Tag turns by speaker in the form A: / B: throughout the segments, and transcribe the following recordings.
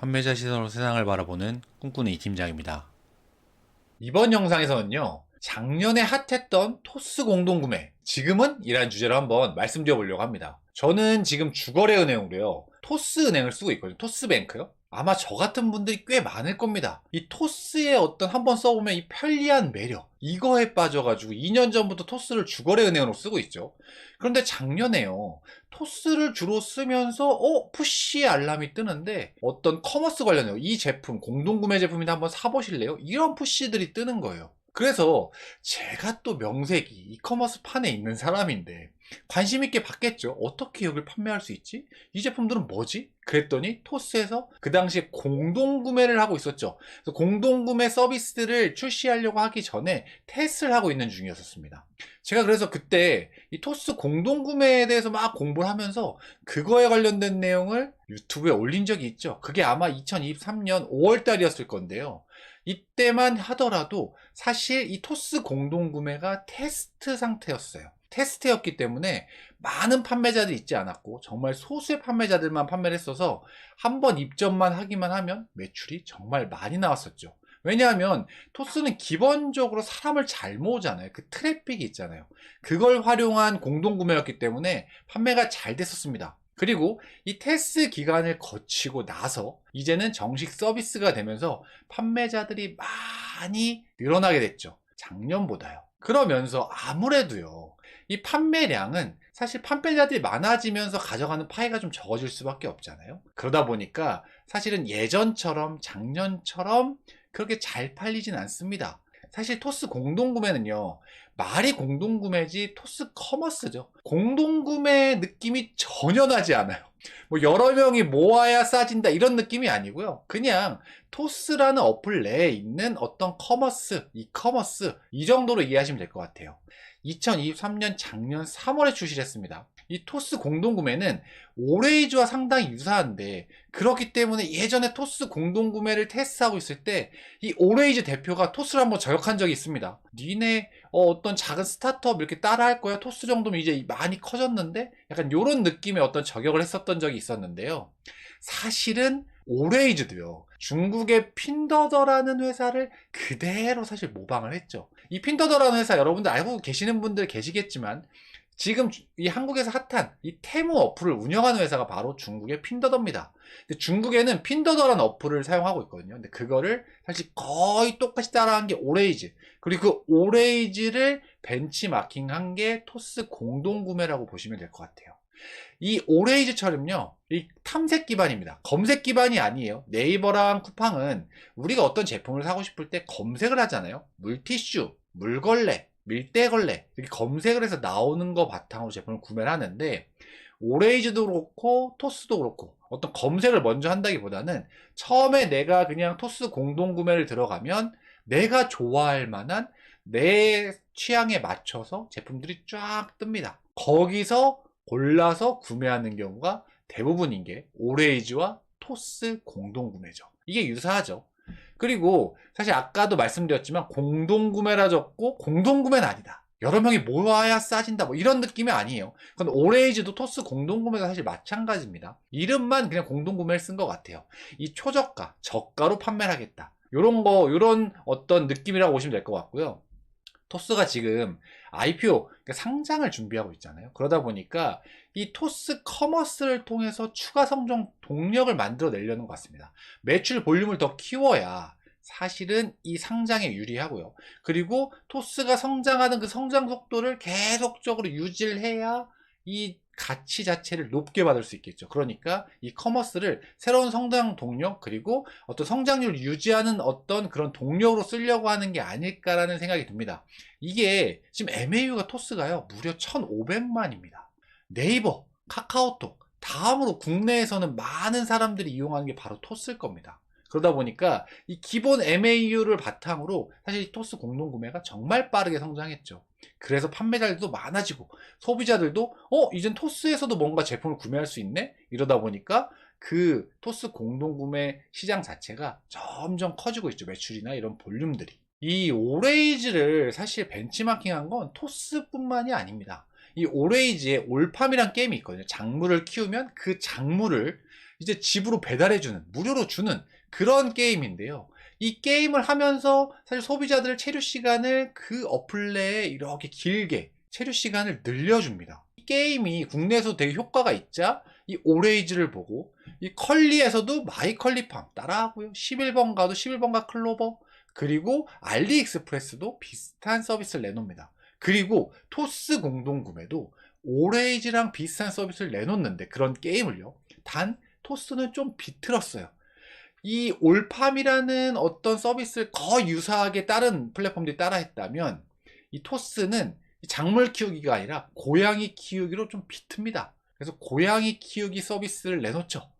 A: 판매자 시선으로 세상을 바라보는 꿈꾸는 이 팀장입니다.
B: 이번 영상에서는요, 작년에 핫했던 토스 공동구매, 지금은? 이라는 주제로 한번 말씀드려 보려고 합니다. 저는 지금 주거래 은행으로요, 토스 은행을 쓰고 있거든요. 토스뱅크요. 아마 저 같은 분들이 꽤 많을 겁니다. 이 토스의 어떤 한번 써보면 이 편리한 매력, 이거에 빠져가지고 2년 전부터 토스를 주거래 은행으로 쓰고 있죠. 그런데 작년에요, 토스를 주로 쓰면서 어 푸시 알람이 뜨는데 어떤 커머스 관련해요. 이 제품 공동구매 제품인데 한번 사보실래요? 이런 푸시들이 뜨는 거예요. 그래서 제가 또 명색이 이커머스 판에 있는 사람인데 관심 있게 봤겠죠. 어떻게 여길 판매할 수 있지? 이 제품들은 뭐지? 그랬더니 토스에서 그 당시에 공동 구매를 하고 있었죠. 그래서 공동 구매 서비스를 출시하려고 하기 전에 테스트를 하고 있는 중이었습니다. 제가 그래서 그때 이 토스 공동 구매에 대해서 막 공부를 하면서 그거에 관련된 내용을 유튜브에 올린 적이 있죠. 그게 아마 2023년 5월 달이었을 건데요. 이때만 하더라도 사실 이 토스 공동구매가 테스트 상태였어요. 테스트였기 때문에 많은 판매자들이 있지 않았고 정말 소수의 판매자들만 판매를 했어서 한 번 입점만 하기만 하면 매출이 정말 많이 나왔었죠. 왜냐하면 토스는 기본적으로 사람을 잘 모으잖아요. 그 트래픽이 있잖아요. 그걸 활용한 공동구매였기 때문에 판매가 잘 됐었습니다. 그리고 이 테스트 기간을 거치고 나서 이제는 정식 서비스가 되면서 판매자들이 많이 늘어나게 됐죠. 작년보다요. 그러면서 아무래도요. 이 판매량은 사실 판매자들이 많아지면서 가져가는 파이가 좀 적어질 수밖에 없잖아요. 그러다 보니까 사실은 예전처럼 작년처럼 그렇게 잘 팔리진 않습니다. 사실 토스 공동구매는요, 말이 공동구매지 토스 커머스죠. 공동구매 느낌이 전혀 나지 않아요. 뭐 여러 명이 모아야 싸진다 이런 느낌이 아니고요. 그냥 토스라는 어플 내에 있는 어떤 커머스, 이커머스 이 정도로 이해하시면 될 것 같아요. 2023년 작년 3월에 출시를 했습니다. 이 토스 공동구매는 오레이즈와 상당히 유사한데 그렇기 때문에 예전에 토스 공동구매를 테스트하고 있을 때 이 오레이즈 대표가 토스를 한번 저격한 적이 있습니다. 니네 어, 떤 작은 스타트업 이렇게 따라 할 거야? 토스 정도면 이제 많이 커졌는데 약간 이런 느낌의 어떤 저격을 했었던 적이 있었는데요. 사실은 오레이즈도요. 중국의 핀더더라는 회사를 그대로 사실 모방을 했죠. 이 핀더더라는 회사 여러분들 알고 계시는 분들 계시겠지만 지금 이 한국에서 핫한 이 테무 어플을 운영하는 회사가 바로 중국의 핀더더입니다. 근데 중국에는 핀더더라는 어플을 사용하고 있거든요. 근데 그거를 사실 거의 똑같이 따라한 게 오레이즈. 그리고 그 오레이즈를 벤치마킹한 게 토스 공동구매라고 보시면 될 것 같아요. 이 오레이즈처럼요, 이 탐색 기반입니다. 검색 기반이 아니에요. 네이버랑 쿠팡은 우리가 어떤 제품을 사고 싶을 때 검색을 하잖아요. 물티슈, 물걸레, 밀대걸레 이렇게 검색을 해서 나오는 거 바탕으로 제품을 구매를 하는데 오레이즈도 그렇고 토스도 그렇고 어떤 검색을 먼저 한다기보다는 처음에 내가 그냥 토스 공동 구매를 들어가면 내가 좋아할 만한 내 취향에 맞춰서 제품들이 쫙 뜹니다. 거기서 골라서 구매하는 경우가 대부분인 게 오레이즈와 토스 공동 구매죠. 이게 유사하죠. 그리고 사실 아까도 말씀드렸지만 공동구매라 적고 공동구매는 아니다. 여러 명이 모아야 싸진다 뭐 이런 느낌이 아니에요. 근데 오레이즈도 토스 공동구매가 사실 마찬가지입니다. 이름만 그냥 공동구매를 쓴 것 같아요. 이 초저가, 저가로 판매를 하겠다. 요런 거, 요런 어떤 느낌이라고 보시면 될 것 같고요. 토스가 지금 IPO, 그러니까 상장을 준비하고 있잖아요. 그러다 보니까 이 토스 커머스를 통해서 추가 성장 동력을 만들어 내려는 것 같습니다. 매출 볼륨을 더 키워야 사실은 이 상장에 유리하고요. 그리고 토스가 성장하는 그 성장 속도를 계속적으로 유지를 해야 이 가치 자체를 높게 받을 수 있겠죠. 그러니까 이 커머스를 새로운 성장 동력 그리고 어떤 성장률을 유지하는 어떤 그런 동력으로 쓰려고 하는 게 아닐까라는 생각이 듭니다. 이게 지금 MAU가 토스가요 무려 1,500만입니다. 네이버, 카카오톡 다음으로 국내에서는 많은 사람들이 이용하는 게 바로 토스일 겁니다. 그러다 보니까 이 기본 MAU를 바탕으로 사실 이 토스 공동 구매가 정말 빠르게 성장했죠. 그래서 판매자들도 많아지고 소비자들도 어 이젠 토스에서도 뭔가 제품을 구매할 수 있네? 이러다 보니까 그 토스 공동 구매 시장 자체가 점점 커지고 있죠. 매출이나 이런 볼륨들이. 이 오레이즈를 사실 벤치마킹한 건 토스뿐만이 아닙니다. 이 오레이즈에 올팜이란 게임이 있거든요. 작물을 키우면 그 작물을 이제 집으로 배달해주는, 무료로 주는 그런 게임인데요. 이 게임을 하면서 사실 소비자들 체류 시간을 그 어플 내에 이렇게 길게 체류 시간을 늘려줍니다. 이 게임이 국내에서 되게 효과가 있자 이 오레이즈를 보고 이 컬리에서도 마이 컬리팜 따라하고요. 11번 가도 11번가 클로버 그리고 알리익스프레스도 비슷한 서비스를 내놓습니다. 그리고 토스 공동구매도 오레이즈랑 비슷한 서비스를 내놓는데 그런 게임을요. 단 토스는 좀 비틀었어요. 이 올팜이라는 어떤 서비스를 거의 유사하게 다른 플랫폼들이 따라했다면 이 토스는 작물 키우기가 아니라 고양이 키우기로 좀 비틉니다. 그래서 고양이 키우기 서비스를 내놓죠.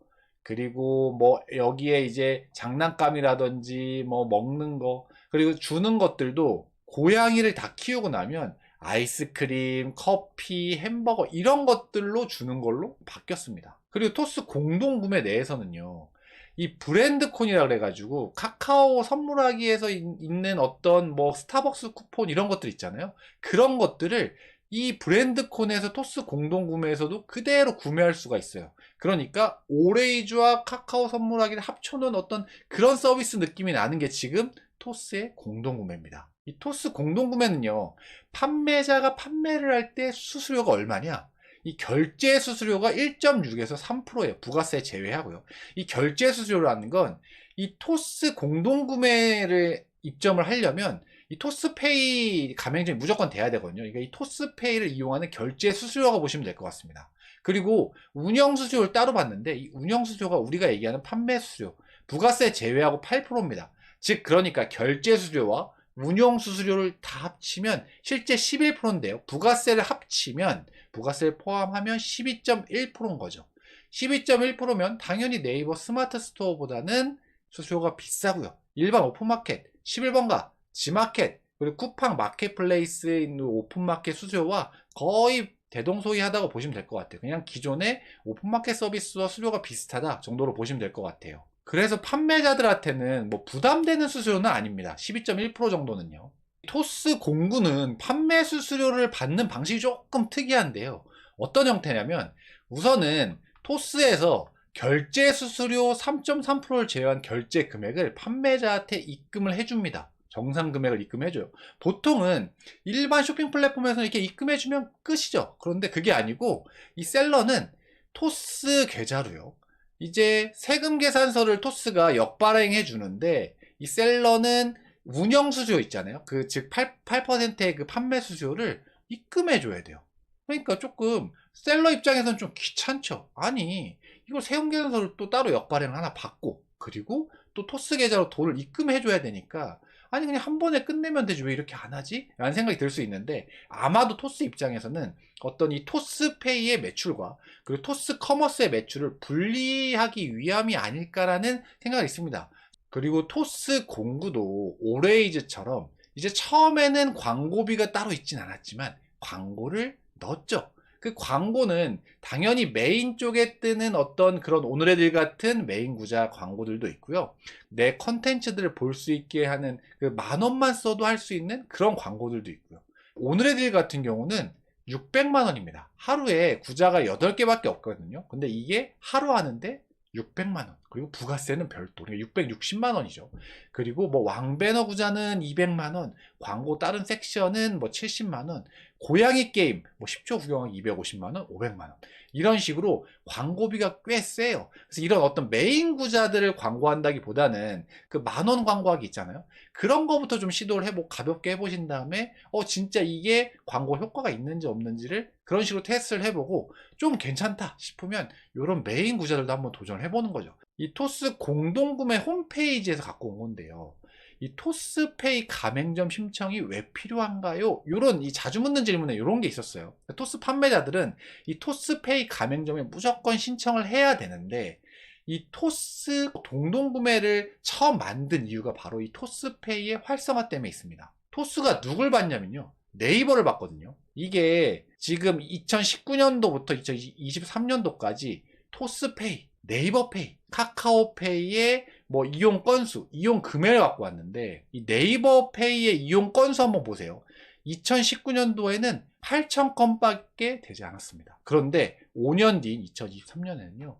B: 그리고 뭐 여기에 이제 장난감이라든지 뭐 먹는 거 그리고 주는 것들도 고양이를 다 키우고 나면 아이스크림, 커피, 햄버거 이런 것들로 주는 걸로 바뀌었습니다. 그리고 토스 공동 구매 내에서는요. 이 브랜드콘이라 그래가지고 카카오 선물하기에서 있- 있는 어떤 뭐 스타벅스 쿠폰 이런 것들 있잖아요. 그런 것들을 이 브랜드콘에서 토스 공동 구매에서도 그대로 구매할 수가 있어요. 그러니까 오레이즈와 카카오 선물하기를 합쳐놓은 어떤 그런 서비스 느낌이 나는 게 지금 토스의 공동 구매입니다. 이 토스 공동 구매는요. 판매자가 판매를 할 때 수수료가 얼마냐? 이 결제 수수료가 1.6에서 3%예요. 부가세 제외하고요. 이 결제 수수료라는 건 이 토스 공동 구매를 입점을 하려면 이 토스페이 가맹점이 무조건 돼야 되거든요. 그러니까 이 토스페이를 이용하는 결제 수수료가 보시면 될 것 같습니다. 그리고 운영 수수료를 따로 받는데 이 운영 수수료가 우리가 얘기하는 판매 수수료, 부가세 제외하고 8%입니다. 즉 그러니까 결제 수수료와 운영 수수료를 다 합치면 실제 11%인데요. 부가세를 합치면 부가세를 포함하면 12.1%인 거죠. 12.1%면 당연히 네이버 스마트 스토어보다는 수수료가 비싸고요. 일반 오픈마켓, 11번가, 지마켓, 그리고 쿠팡 마켓플레이스에 있는 오픈마켓 수수료와 거의 대동소이하다고 보시면 될 것 같아요. 그냥 기존의 오픈마켓 서비스와 수수료가 비슷하다 정도로 보시면 될 것 같아요. 그래서 판매자들한테는 뭐 부담되는 수수료는 아닙니다. 12.1% 정도는요. 토스 공구는 판매 수수료를 받는 방식이 조금 특이한데요. 어떤 형태냐면 우선은 토스에서 결제 수수료 3.3%를 제외한 결제 금액을 판매자한테 입금을 해줍니다. 정상 금액을 입금해줘요. 보통은 일반 쇼핑 플랫폼에서는 이렇게 입금해주면 끝이죠. 그런데 그게 아니고 이 셀러는 토스 계좌로요. 이제 세금 계산서를 토스가 역발행해 주는데 이 셀러는 운영 수수료 있잖아요. 그 즉 8, 8%의 그 판매 수수료를 입금해 줘야 돼요. 그러니까 조금 셀러 입장에서는 좀 귀찮죠. 아니 이걸 세금 계산서를 또 따로 역발행을 하나 받고 그리고 또 토스 계좌로 돈을 입금해 줘야 되니까 아니 그냥 한 번에 끝내면 되지 왜 이렇게 안 하지? 라는 생각이 들 수 있는데 아마도 토스 입장에서는 어떤 이 토스페이의 매출과 그리고 토스 커머스의 매출을 분리하기 위함이 아닐까라는 생각이 있습니다. 그리고 토스 공구도 오레이즈처럼 이제 처음에는 광고비가 따로 있진 않았지만 광고를 넣었죠. 그 광고는 당연히 메인 쪽에 뜨는 어떤 그런 오늘의 일 같은 메인 구자 광고들도 있고요. 내 컨텐츠들을 볼 수 있게 하는 그 만 원만 써도 할 수 있는 그런 광고들도 있고요. 오늘의 일 같은 경우는 600만 원입니다. 하루에 구자가 8개밖에 없거든요. 근데 이게 하루 하는데 600만 원. 그리고 부가세는 별도. 그러니까 660만 원이죠. 그리고 뭐 왕배너 구자는 200만 원, 광고 다른 섹션은 뭐 70만 원, 고양이 게임 뭐 10초 구경하기 250만 원, 500만 원. 이런 식으로 광고비가 꽤 세요. 그래서 이런 어떤 메인 구자들을 광고한다기 보다는 그 만원 광고하기 있잖아요. 그런 거부터 좀 시도를 해보고 가볍게 해보신 다음에 어 진짜 이게 광고 효과가 있는지 없는지를 그런 식으로 테스트를 해보고 좀 괜찮다 싶으면 이런 메인 구자들도 한번 도전을 해보는 거죠. 이 토스 공동구매 홈페이지에서 갖고 온 건데요. 이 토스페이 가맹점 신청이 왜 필요한가요? 이런 이 자주 묻는 질문에 이런 게 있었어요. 토스 판매자들은 이 토스페이 가맹점에 무조건 신청을 해야 되는데 이 토스 동동구매를 처음 만든 이유가 바로 이 토스페이의 활성화 때문에 있습니다. 토스가 누굴 봤냐면요. 네이버를 봤거든요. 이게 지금 2019년도부터 2023년도까지 토스페이, 네이버페이, 카카오페이의 뭐 이용 건수, 이용 금액을 갖고 왔는데 이 네이버페이의 이용 건수 한번 보세요. 2019년도에는 8천 건밖에 되지 않았습니다. 그런데 5년 뒤인 2023년에는요.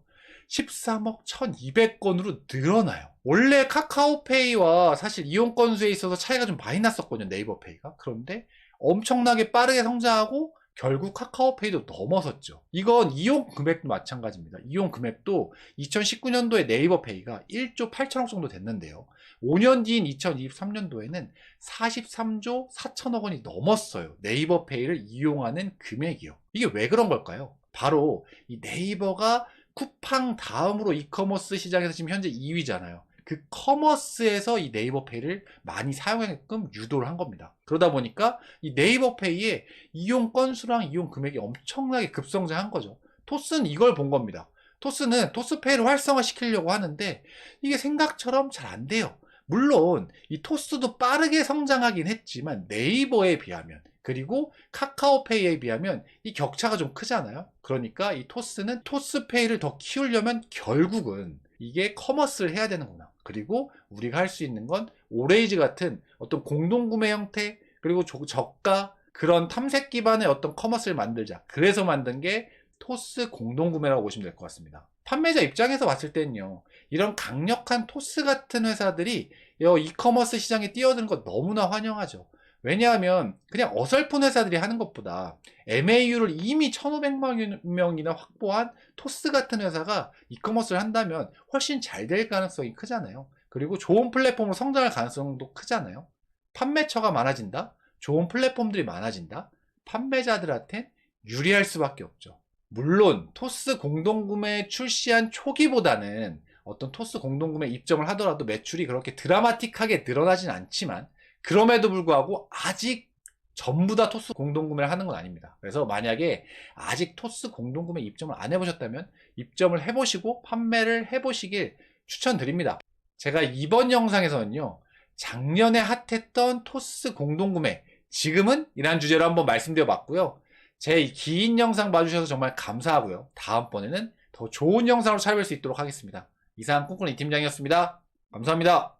B: 13억 1200건으로 늘어나요. 원래 카카오페이와 사실 이용 건수에 있어서 차이가 좀 많이 났었거든요. 네이버페이가. 그런데 엄청나게 빠르게 성장하고 결국 카카오페이도 넘어섰죠. 이건 이용 금액도 마찬가지입니다. 이용 금액도 2019년도에 네이버페이가 1조 8천억 정도 됐는데요. 5년 뒤인 2023년도에는 43조 4천억 원이 넘었어요. 네이버페이를 이용하는 금액이요. 이게 왜 그런 걸까요? 바로 이 네이버가 쿠팡 다음으로 이커머스 시장에서 지금 현재 2위잖아요. 그 커머스에서 이 네이버페이를 많이 사용하게끔 유도를 한 겁니다. 그러다 보니까 이 네이버페이의 이용 건수랑 이용 금액이 엄청나게 급성장한 거죠. 토스는 이걸 본 겁니다. 토스는 토스페이를 활성화시키려고 하는데 이게 생각처럼 잘 안 돼요. 물론 이 토스도 빠르게 성장하긴 했지만 네이버에 비하면 그리고 카카오페이에 비하면 이 격차가 좀 크잖아요. 그러니까 이 토스는 토스페이를 더 키우려면 결국은 이게 커머스를 해야 되는구나. 그리고 우리가 할 수 있는 건 오레이즈 같은 어떤 공동구매 형태 그리고 조- 저가 그런 탐색 기반의 어떤 커머스를 만들자. 그래서 만든 게 토스 공동구매라고 보시면 될 것 같습니다. 판매자 입장에서 봤을 때는요. 이런 강력한 토스 같은 회사들이 이 이커머스 시장에 뛰어드는 거 너무나 환영하죠. 왜냐하면 그냥 어설픈 회사들이 하는 것보다 MAU를 이미 1,500만 명이나 확보한 토스 같은 회사가 이커머스를 한다면 훨씬 잘 될 가능성이 크잖아요. 그리고 좋은 플랫폼으로 성장할 가능성도 크잖아요. 판매처가 많아진다? 좋은 플랫폼들이 많아진다? 판매자들한테 유리할 수밖에 없죠. 물론 토스 공동구매 출시한 초기보다는 어떤 토스 공동구매 입점을 하더라도 매출이 그렇게 드라마틱하게 늘어나진 않지만 그럼에도 불구하고 아직 전부 다 토스 공동구매를 하는 건 아닙니다. 그래서 만약에 아직 토스 공동구매 입점을 안 해보셨다면 입점을 해보시고 판매를 해보시길 추천드립니다. 제가 이번 영상에서는요, 작년에 핫했던 토스 공동구매, 지금은? 이란 주제로 한번 말씀드려 봤고요. 제 긴 영상 봐주셔서 정말 감사하고요. 다음번에는 더 좋은 영상으로 찾아뵐 수 있도록 하겠습니다. 이상 꿈꾸는 이 팀장이었습니다. 감사합니다.